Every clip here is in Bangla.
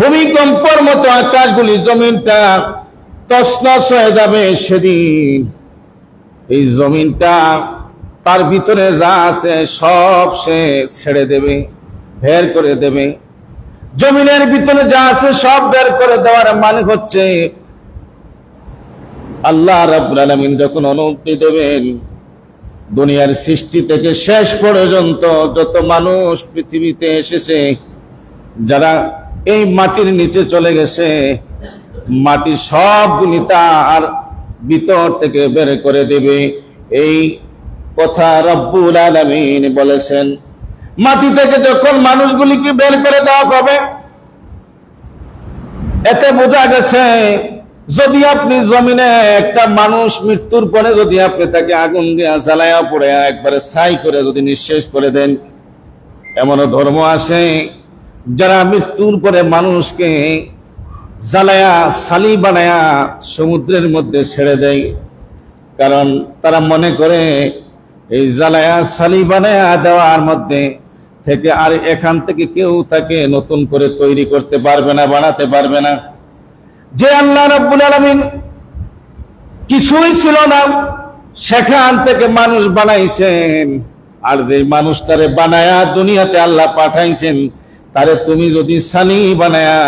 ভূমিকম্পর মতো আকাশগুলি জমিনটা তসনস হয়ে যাবে সেদিন। এই জমিনটা তার ভিতরে যা আছে সব সে ছেড়ে দেবে, বের করে দেবে। জমিনের ভিতরে যা আছে সব বের করে দেওয়ার মানে হচ্ছে আল্লাহ রাব্বুল আলামিন যখন অনুমতি দেবেন, দুনিয়ার সৃষ্টি থেকে শেষ পর্যন্ত যত মানুষ পৃথিবীতে এসেছে, যারা এই মাটির নিচে চলে গেছে। মাটি সবগুলি তার ভিতর থেকে বের করে দেবে। এই কথা রব্বুল আলামিন বলেছেন। মাটি থেকে যখন মানুষগুলিকে বের করে দেওয়া হবে, এতে বোঝা গেছে, যদি আপনি জমিনে একটা মানুষ মৃত্যুর পরে যদি আপনি তাকে আগুন দিয়া জ্বালায়া পড়ে, একবারে ছাই করে যদি নিঃশেষ করে দেন, এমনও ধর্ম আছে। যারা মৃত্যুর পরে মানুষকে জ্বালায়া সালি বানায়া সমুদ্রের মধ্যে ছেড়ে দেয়, কারণ তারা মনে করে এই জ্বালায়া সালি বানায়া দেওয়ার মধ্যে থেকে আর এখান থেকে কেউ তাকে নতুন করে তৈরি করতে পারবে না, বানাতে পারবে না। যে আল্লাহ রাব্বুল আলামিন কিছুই ছিল না, সেখান থেকে মানুষ বানাইছেন, আর যে মানুষটারে বানায়া দুনিয়াতে আল্লাহ পাঠাইছেন তারে তুমি যদি সানি বানায়া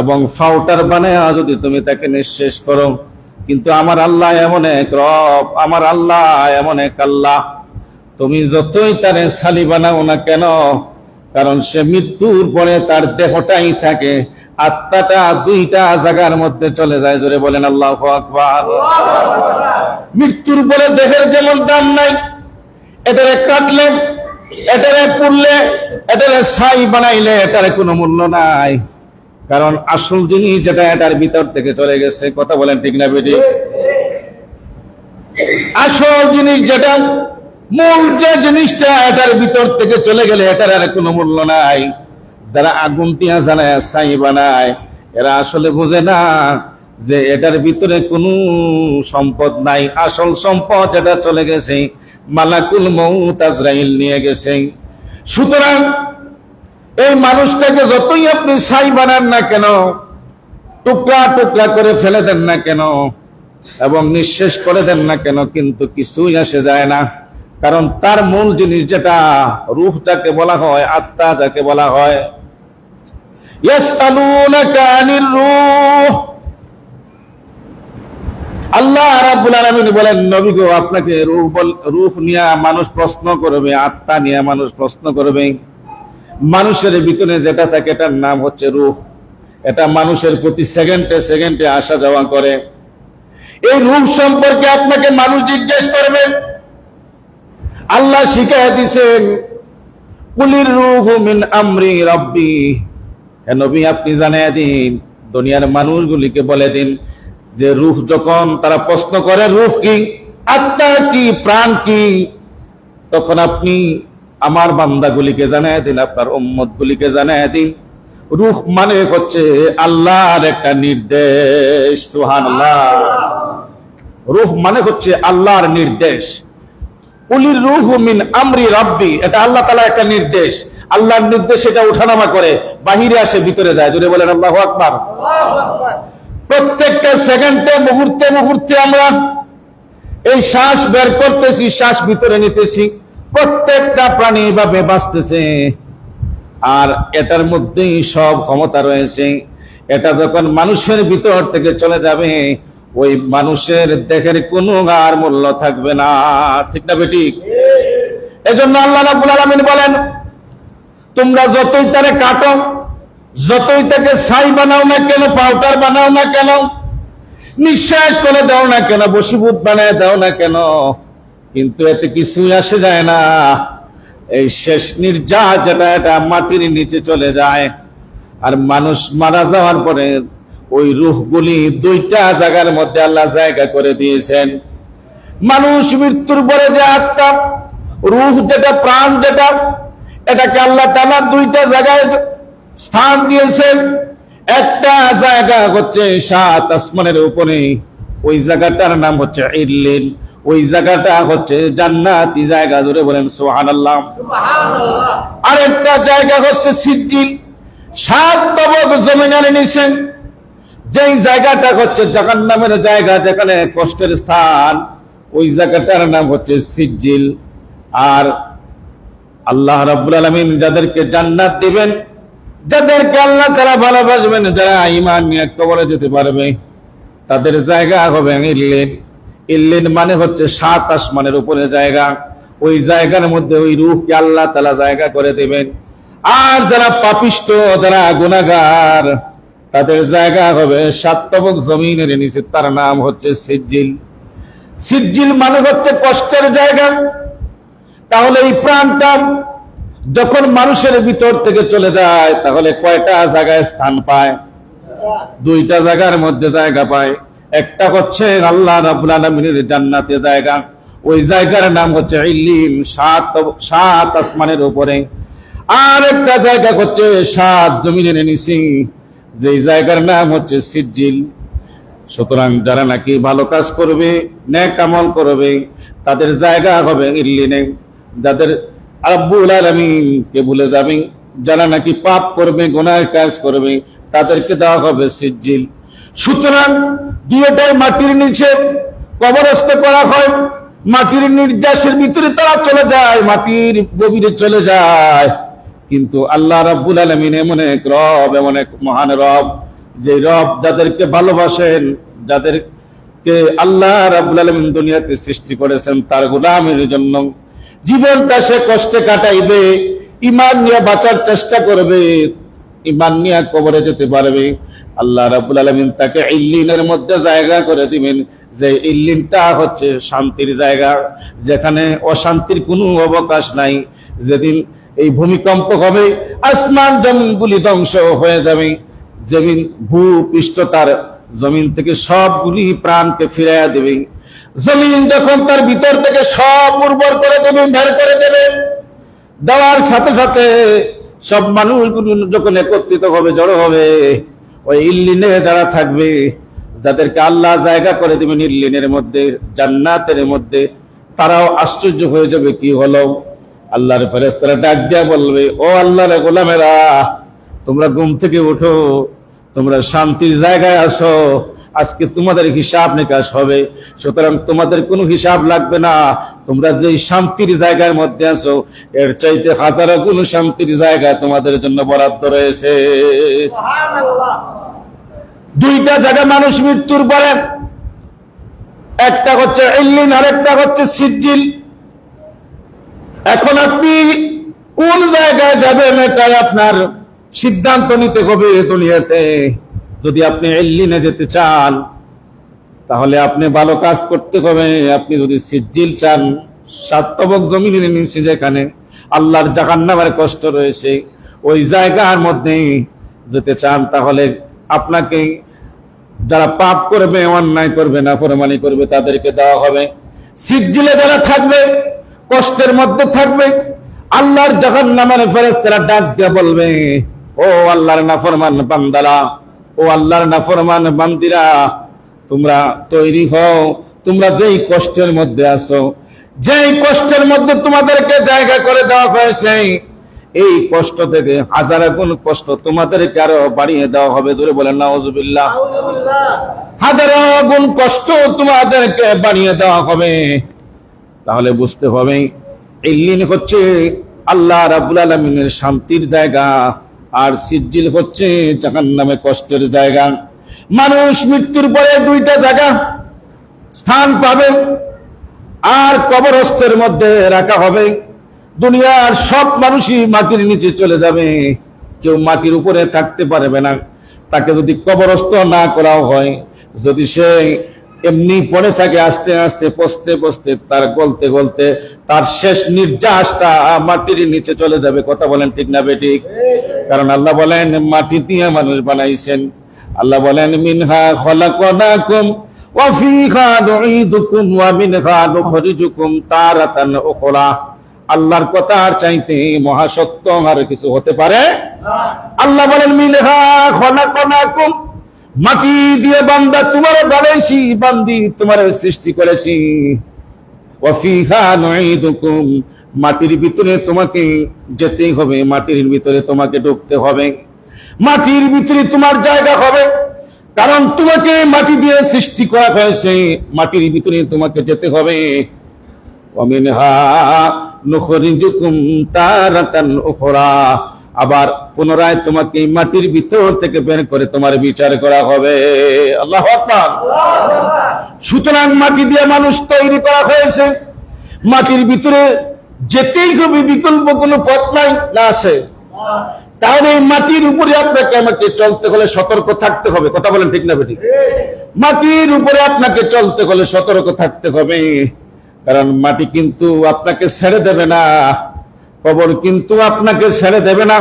এবং ফাউটার বানায়া যদি তুমি তাকে নিঃশেষ করো। কিন্তু আমার আল্লাহ এমন এক রব আমার আল্লাহ এমন এক আল্লাহ। তুমি যতই তারে সালি বানাও না কেন কারণ সে মৃত্যুর পরে তার দেহটাই থাকে আত্মাটা দুইটা জায়গার মধ্যে চলে যায়। জোরে বলেন আল্লাহ আকবার। মৃত্যুর পরে দেহের যেমন দাম নাই এটারে কাটলে এটারে পুড়লে, এটারে ছাই বানাইলে এটার কোনো মূল্য নাই। কারণ আসল জিনিস যেটা, এটার ভিতর থেকে চলে গেছে। কথা বলেন ঠিক না, বেটি? আসল জিনিস যেটা, মূল যে জিনিসটা, এটার ভিতর থেকে চলে গেলে এটার আর কোনো মূল্য নাই। যারা আগুন টিয়া জ্বালায়, ছাই বানায়, এরা আসলে বোঝে না যে এটার ভিতরে কোনো সম্পদ নাই। আসল সম্পদ এটা চলে গেছে মালাকুল মৌত আজরাইল নিয়ে গেছে। সুতরাং এই মানুষটাকে যতই আপনি ছাই বানান না কেন, টুকরা টুকরা করে ফেলে দেন না কেন, এবং নিঃশেষ করে দেন না কেন, কিন্তু কিছুই আসে যায় না। কারণ তার মূল জিনিস যেটা রূহ যাকে বলা হয়, আত্মা যাকে বলা হয়, ইয়াসআলুনাকা আনির রূহ। আল্লাহ রাব্বুল আলামিন বলেন, নবী গো, আপনাকে রূহ রূহ নিয়ে মানুষ প্রশ্ন করবে, আত্মা নিয়ে মানুষ প্রশ্ন করবে। মানুষের ভিতরে যেটা থাকে, এটার নাম হচ্ছে রূহ। এটা মানুষের প্রতি সেকেন্ডে সেকেন্ডে আসা যাওয়া করে। এই রূহ সম্পর্কে আপনাকে মানুষ জিজ্ঞেস করবে। আল্লাহ শিখাই দিছেন কুলির রূহ মিন আমরি রব্বি। হে নবী, আপনি জানিয়ে দিন, দুনিয়ার মানুষগুলিকে বলে দিন যে রূহ যখন তারা প্রশ্ন করে, রূহ কি? আত্মা কি? প্রাণ কি? তখন আপনি আমার বান্দাগুলিকে জানায় দিন, আপনার উম্মত গুলিকে জানায় দিন। রূহ মানে হচ্ছে আল্লাহর একটা নির্দেশ সুহান রূহ মানে হচ্ছে আল্লাহর নির্দেশ। উলির রুহ মিন আমরি রব্বি, এটা আল্লাহ তালা একটা নির্দেশ। আল্লাহর নির্দেশ এটা উঠানামা করে, বাহিরে আসে, ভিতরে যায়। যদি বলেন আল্লাহ আকবার। প্রত্যেকটা সেকেন্ডে, মুহূর্তে মুহূর্তে আমরা এই শ্বাস বের করতেছি, শ্বাস ভিতরে নিতেছি। প্রত্যেকটা প্রাণী এভাবে বাঁচতেছে। আর এটার মধ্যেই সব ক্ষমতা রয়েছে। এটা যখন মানুষের ভিতর থেকে চলে যাবে, ওই মানুষের দেহের কোনো আর মূল্য থাকবে না। ঠিক না বেটি? এজন্য আল্লাহ রাব্বুল আলামিন বলেন, তোমরা যতই তারে কাটো যতই তাকে ছাই বানাও না কেন, পাউডার বানাও না কেন, নিঃশ্বাস করে দাও না কেন বসিভূত বানায় দাও না কেন, কিন্তু এতে কিছুই আসে যায় না। এই শেষ নির্যাস যেটা এটা মাটির নিচে চলে যায়। আর মানুষ মারা যাওয়ার পরে ওই রুহগুলি দুইটা জায়গার মধ্যে আল্লাহ জায়গা করে দিয়েছেন। মানুষ মৃত্যুর পরে যে আত্মা, রুহ যেটা, প্রাণ যেটা, এটাকে আল্লাহ তালা দুইটা জায়গায় স্থান দিয়েছেন। একটা জায়গা হচ্ছে সাত আসমানের উপরে। ওই জায়গাটার নাম হচ্ছে ইল্লিন ওই জায়গাটা হচ্ছে জান্নাতি জায়গা ধরে বলেন সোহান আল্লাহ আরেকটা জায়গা হচ্ছে সিজিল সাত তবক জমিনের নিচে। যেই জায়গাটা হচ্ছে জাহান নামের জায়গা, যেখানে কষ্টের স্থান, ওই জায়গাটার নাম হচ্ছে সিজিল আর আল্লাহ রাব্বুল আলামিন যাদেরকে জান্নাত দিবেন যাদেরকে আল্লাহ তারা ভালোবাসবেন, যারা ইমান নিয়ে কবরে যেতে পারবে, তাদের জায়গা হবে ইল্লিন ইল্লিন মানে হচ্ছে সাত আসমানের উপরে জায়গা। ওই জায়গার মধ্যে ওই রূহকে আল্লাহ তালা জায়গা করে দেবেন। আর যারা পাপিষ্ট, যারা গুনাগার তাদের জায়গা হবে সাতবক জমিনের নিচে, তার নাম হচ্ছে সিজ্জিল সিজ্জিল মানে হচ্ছে কষ্টের জায়গা। তাহলে এই প্রাণটা যখন মানুষের ভিতর থেকে চলে যায়, তাহলে কয়টা জায়গায় স্থান পায়? দুইটা জায়গার মধ্যে জায়গা পায়। একটা হচ্ছে আল্লাহ রাব্বুল আলামিনের জান্নাতে জায়গা। ওই জায়গার নাম হচ্ছে ইল্লিন সাত সাত আসমানের উপরে। আর একটা জায়গা হচ্ছে সাত জমিনের নিচে। যেই জায়গার নাম হচ্ছে সিজ্জিল সুতরাং যারা নাকি ভালো কাজ করবে ন্যাক আমল করবে, তাদের জায়গা হবে ইল্লিনে। যাদের আব্বুল আলমিনকে ভুলে যাবে? যারা নাকি পাপ করবে গোনায় কাজ করবে, তাদেরকে দেওয়া হবে সিজ্জিল সুতরাং দুইটাই মাটির নিচে কবরস্থ করা হয়। মাটির নির্যাসের ভিতরে তারা চলে যায়, মাটির গভীরে চলে যায়। কিন্তু আল্লাহ রাব্বুল আলমিন এমন এক রব, এমন এক মহান রব, যে রব যাদেরকে ভালোবাসেন, যাদেরকে আল্লাহ রাব্বুল আলমিন দুনিয়াতে সৃষ্টি করেছেন, তার গোলামের জন্য জীবনটা সে কষ্টে কাটাইবে ইমান নিয়ে বাঁচার চেষ্টা করবে ইমান নিয়ে কবরে যেতে পারবে। আল্লাহ রাব্বুল আলমিন তাকে ইল্লিনের মধ্যে জায়গা করে দিবেন। যে ইল্লিনটা হচ্ছে শান্তির জায়গা, যেখানে অশান্তির কোনো অবকাশ নাই। যেদিন এই ভূমিকম্প হবে, আসমান জমিনগুলি ধ্বংস হয়ে যাবে। জমিন ভূ পৃষ্ঠ তার জমিন থেকে সবগুলি প্রাণকে ফিরাইয়া দেবে। জমিন যখন তার ভিতর থেকে সব উর্বর করে দেবেন উদ্ধার করে দেবেন দেওয়ার সাথে সাথে সব মানুষগুলো যখন একত্রিত হবে, জড়ো হবে, ওই ইল্লিনে যারা থাকবে, যাদেরকে আল্লাহ জায়গা করে দেবেন ইল্লিনের মধ্যে, জান্নাতের মধ্যে, তারাও আশ্চর্য হয়ে যাবে কি হলো। আল্লাহর ফেরেস্তারা ডাক দিয়া বলবে, ও আল্লাহর গোলামেরা, তোমরা ঘুম থেকে ওঠো, তোমরা শান্তির জায়গায় আসো আজকে তোমাদের হিসাব নিকাশ হবে। সুতরাং তোমাদের কোনো হিসাব লাগবে না। তোমরা যে শান্তির জায়গার মধ্যে আছো এর চাইতে হাজারো কোন শান্তির জায়গা তোমাদের জন্য বরাদ্দ রয়েছে। দুইটা জায়গা মানুষ মৃত্যুর পরে একটা হচ্ছে ইল্লিন আর একটা হচ্ছে সিজ্জিল। এখন আপনি কোন জায়গায় যাবেন এটাই আপনার সিদ্ধান্ত নিতে হবে দুনিয়াতে। যদি আপনি এল্লিনে যেতে চান, তাহলে আপনি ভালো কাজ করতে হবে। আপনি যদি সিজ্জিল চান, সাতবক নিচে যেখানে আল্লাহর জাহান্নামের কষ্ট রয়েছে, ওই জায়গার মধ্যে যেতে চান, তাহলে আপনাকে যারা পাপ করবে, অন্যায় করবে না ফরমানি করবে, তাদেরকে দেওয়া হবে। সিজ্জিলে যারা থাকবে, কষ্টের মধ্যে থাকবে, আল্লাহর যখন নামের ফেরেস্তারা ডাক দিয়ে বলবে, ও আল্লাহর না নাফরমান বান্দারা ও আল্লাহর নাফরমান বান্দিরা তোমরা তৈরি হও তোমরা যেই কষ্টের মধ্যে আছো যেই কষ্টের মধ্যে তোমাদেরকে জায়গা করে দেওয়া হয়েছে এই কষ্ট থেকে হাজার গুণ কষ্ট তোমাদেরকে আরও বাড়িয়ে দেওয়া হবে ধরে বলেন নাউজুবিল্লাহ। হাজার গুণ কষ্ট তোমাদেরকে বাড়িয়ে দেওয়া হবে। তাহলে বুঝতে হবে ইল্লিন হচ্ছে আল্লাহ রাবুল আলমিনের শান্তির জায়গা। আর সিজ্জিল হচ্ছে জাহান নামে কষ্টের জায়গা। মানুষ মৃত্যুর পরে দুইটা জায়গা স্থান পাবে, আর কবরস্থের মধ্যে রাখা হবে। দুনিয়ার সব মানুষই মাটির নিচে চলে যাবে। কেউ মাটির উপরে থাকতে পারবে না। তাকে যদি কবরস্থ না করাও হয়, যদি সে এমনি পড়ে থাকে আস্তে আস্তে পস্তে পস্তে তার গলতে গলতে তার শেষ নির্যাসটা মাটির নিচে চলে যাবে। কথা বলেন ঠিক না বেঠিক কারণ আল্লাহ বলেন মাটি দিয়ে মানুষ বানাইছেন। আল্লাহ বলেন মিনহা নুঈদুকুম ওয়া নুখরিজুকুম তারাতান উখরা। আল্লাহর কথা আর চাইতে মহাসত্য আর কিছু হতে পারে? আল্লাহ বলেন মিনহা খলাকনাকুম মাটি দিয়ে বান্দা তোমার বানাইছি বান্দি তোমার সৃষ্টি করেছি। মাটির ভিতরে তোমাকে যেতে হবে, মাটির ভিতরে তোমাকে ঢুকতে হবে। মাটির ভিতরে তোমার জায়গা হবে, কারণ তোমাকে মাটি দিয়ে সৃষ্টি করা হয়েছে, মাটির ভিতরে তোমাকে যেতে হবে। অমিনহা নখরি যুকুম উখরা আবার পুনরায় তোমাকে মাটির ভিতর থেকে বের করে তোমার বিচার করা হবে। আল্লাহ সুতরাং মাটি দিয়ে মানুষ তৈরি করা হয়েছে। মাটির ভিতরে যেতেই হবে, বিকল্প কোনো পথ নাই, না আছে। তাহলে এই মাটির উপরে আপনাকে আমাকে চলতে হলে সতর্ক থাকতে হবে। কথা বলেন ঠিক না বেটি মাটির উপরে আপনাকে চলতে হলে সতর্ক থাকতে হবে। কারণ মাটি কিন্তু আপনাকে ছেড়ে দেবে না। কবর কিন্তু আপনাকে ছেড়ে দেবে না।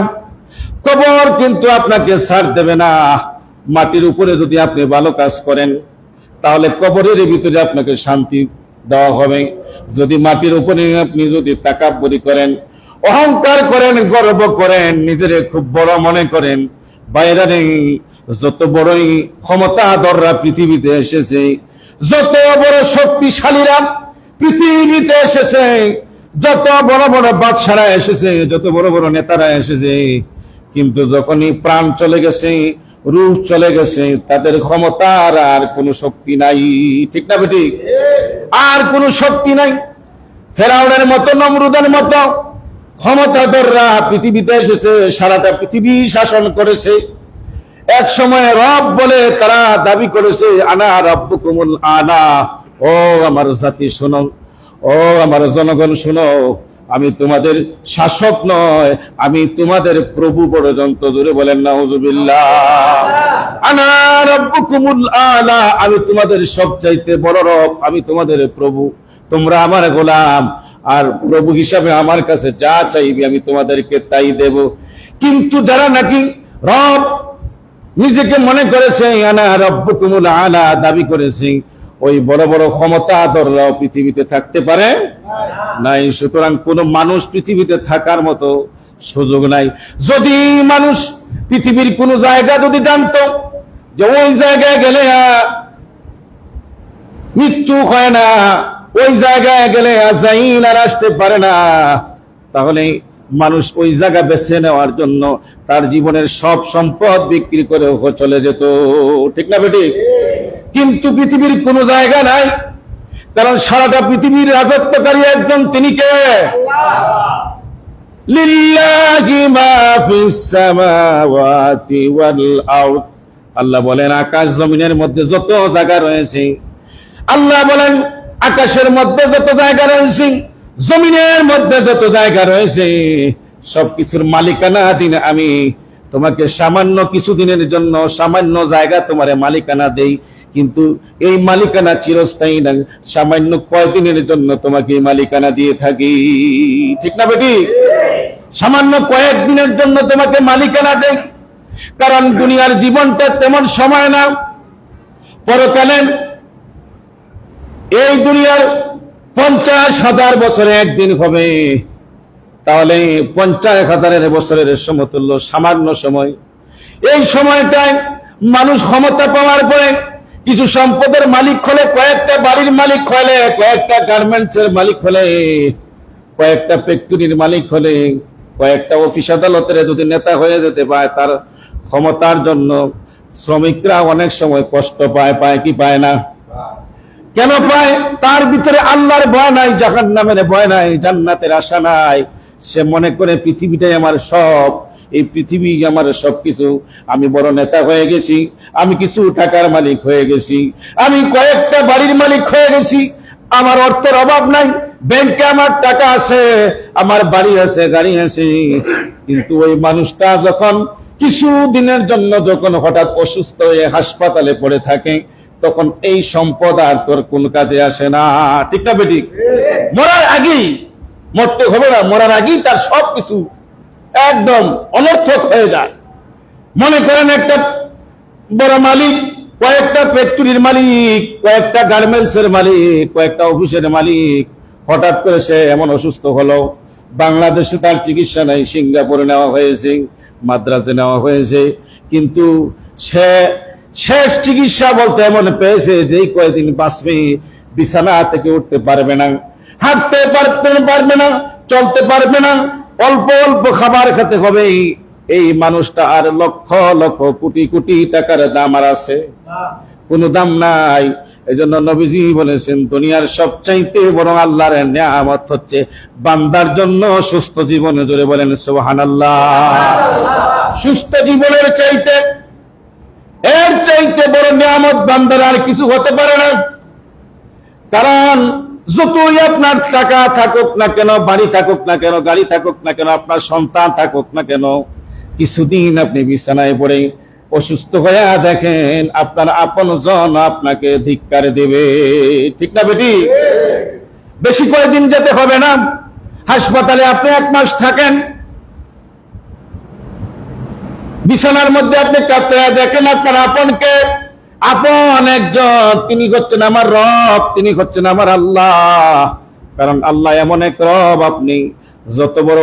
কবর কিন্তু আপনাকে ছাড় দেবে না। মাটির উপরে যদি আপনি ভালো কাজ করেন, তাহলে কবরের ভিতরে আপনাকে শান্তি দেওয়া হবে। যদি মাটির উপরে আপনি যদি তাকাব্বরি করেন, অহংকার করেন, গর্ব করেন, নিজের খুব বড় মনে করেন, বাইরে যত বড়ই ক্ষমতা দররা পৃথিবীতে এসেছে, যত বড় শক্তিশালীরা পৃথিবীতে এসেছে যত বড় বড় বাদশারা এসেছে, যত বড় বড় নেতারা এসেছে, কিন্তু যখনই প্রাণ চলে গেছে, রূপ চলে গেছে, তাদের ক্ষমতার আর কোনো শক্তি নাই। ঠিক না বেটি? আর কোনো শক্তি নাই। ফেরাউনের মতো, নমরুদের মতো ক্ষমতাধররা পৃথিবীতে এসেছে, সারাটা পৃথিবী শাসন করেছে। এক সময় রব বলে তারা দাবি করেছে, আনা রব্বু কুমুল আনা। ও আমার জাতি, শোনো। ও আমার জনগণ, শোনো, আমি তোমাদের শাসক নয়, আমি তোমাদের প্রভু পর্যন্ত জুড়ে বলেন না হুজুবিল্লাহ আমি তোমাদের সবচাইতে বড় রব, আমি তোমাদের প্রভু। তোমরা আমার গোলাম, আর প্রভু হিসাবে আমার কাছে যা চাইবে, আমি তোমাদেরকে তাই দেব। কিন্তু যারা নাকি রব নিজেকে মনে করেছে, আনা রব্বুকুমুল আলা, দাবি করেছে ওই বড় বড় ক্ষমতা আদররাও পৃথিবীতে থাকতে পারে নাই। সুতরাং কোন মানুষ পৃথিবীতে থাকার মতো সুযোগ নাই। যদি মানুষ পৃথিবীর কোন জায়গা যদি জানতো যে ওই জায়গায় গেলে মৃত্যু হয় না, ওই জায়গায় গেলে আর আসতে পারে না, তাহলে মানুষ ওই জায়গা বেছে নেওয়ার জন্য তার জীবনের সব সম্পদ বিক্রি করে চলে যেত। ঠিক না বেটি কিন্তু পৃথিবীর কোন জায়গা নাই। কারণ সারাটা পৃথিবীর রাজত্বকারী একজন তিনি কে? আল্লাহ। বলেন আকাশ জমিনের মধ্যে যত জায়গা রয়েছে আল্লাহ বলেন আকাশের মধ্যে যত জায়গা রয়েছে জমিনের মধ্যে যত জায়গা রয়েছে সবকিছুর মালিকানা দিন আমি। তোমাকে সামান্য কিছুদিনের জন্য সামান্য জায়গা তোমার মালিকানা দেই। কিন্তু এই মালিকানা চিরস্থায়ী না। সামান্য কয়দিনের জন্য তোমাকে মালিকানা দিয়ে থাকি। ঠিক না বেটি? সামান্য কয়েকদিনের জন্য তোমাকে মালিকানা দেই। কারণ দুনিয়ার জীবনটা তেমন সময় না। পরকালে এই দুনিয়ার পঞ্চাশ হাজার বছরে একদিন হবে। তাহলে পঞ্চাশ হাজারের বছরের সমতুল্য সামান্য সময়। এই সময়টায় মানুষ ক্ষমতা পাওয়ার পরে কিছু সম্পদের মালিক হলে কয়েকটা বাড়ির মালিক হলে, কয়েকটা গার্মেন্টস এর মালিক হলে, কয়েকটা ফ্যাক্টরির মালিক হলে, কয়েকটা অফিস আদালতের যদি নেতা হয়ে যেতে পায় তার ক্ষমতার জন্য শ্রমিকরা অনেক সময় কষ্ট পায় পায় কি পায় না? কেন পায়? তার ভিতরে আল্লাহর ভয় নাই জাহান নামের ভয় নাই, জান্নাতের আশা নাই। সে মনে করে পৃথিবীটাই আমার সব। এই পৃথিবী আমার সবকিছু। আমি বড় নেতা হয়ে গেছি, আমি কিছু টাকার মালিক হয়ে গেছি, আমি কয়েকটা বাড়ির মালিক হয়ে গেছি, আমার অর্থের অভাব নাই, ব্যাংকে আমার টাকা আছে, আমার বাড়ি আছে, গাড়ি আছে। কিন্তু ওই মানুষটা যখন কিছু দিনের জন্য যখন হঠাৎ অসুস্থ হয়ে হাসপাতালে পড়ে থাকে, তখন এই সম্পদ আর তোর কোন কাজে আসে না। ঠিক না বেটি? মরার আগেই, মরতে হবে না, মরার আগেই তার সব কিছু একদম অনর্থক হয়ে যায়। মনে করেন একটা বড় মালিক, কয়েকটা ফ্যাক্টরির মালিক, কয়েকটা গার্মেন্টস এর মালিক, কয়েকটা অফিসের মালিক, হঠাৎ করে সে এমন অসুস্থ হলো। বাংলাদেশে তার চিকিৎসা নাই, সিঙ্গাপুরে নেওয়া হয়েছে মাদ্রাজে নেওয়া হয়েছে। কিন্তু সে শেষ চিকিৎসা বলতে এমন পেয়েছে যেই কয়েকদিন বাঁচবে, বিছানা থেকে উঠতে পারবে না, হাঁটতে পারতে পারবে না, চলতে পারবে না। অল্প অল্প খাবার খেতে হবে। এই মানুষটা আর লক্ষ লক্ষ কোটি কোটি টাকার দাম আর আছে। কোনো দাম নাই। এই জন্য নবীজি বলেছেন, দুনিয়ার সবচাইতে বড় আল্লাহর নিয়ামত হচ্ছে বান্দার জন্য সুস্থ জীবন। জোরে বলেন, সুবহানাল্লাহ। সুস্থ জীবনের চাইতে, এর চাইতে বড় নিয়ামত বান্দার আর কিছু হতে পারে না। কারণ যতই আপনার টাকা থাকুক না কেন, বাড়ি থাকুক না কেন, গাড়ি থাকুক না কেন, আপনার সন্তান থাকুক না কেন, কিছুদিন আপনি বিছানায় পড়ে অসুস্থ হয়ে দেখেন আপনার আপন জন আপনাকে ধিক্কার দেবে। ঠিক না বেটি? বেশি কয়েকদিন যেতে হবে না? হাসপাতালে আপনি এক মাস থাকেন। বিছানার মধ্যে আপনি কাঁদতে দেখেন আপনার আপনকে। আপন একজন, তিনি হচ্ছেন আমার রব, তিনি হচ্ছেন আমার আল্লাহ। কারণ আল্লাহ এমন এক রব আপনি, যত বড়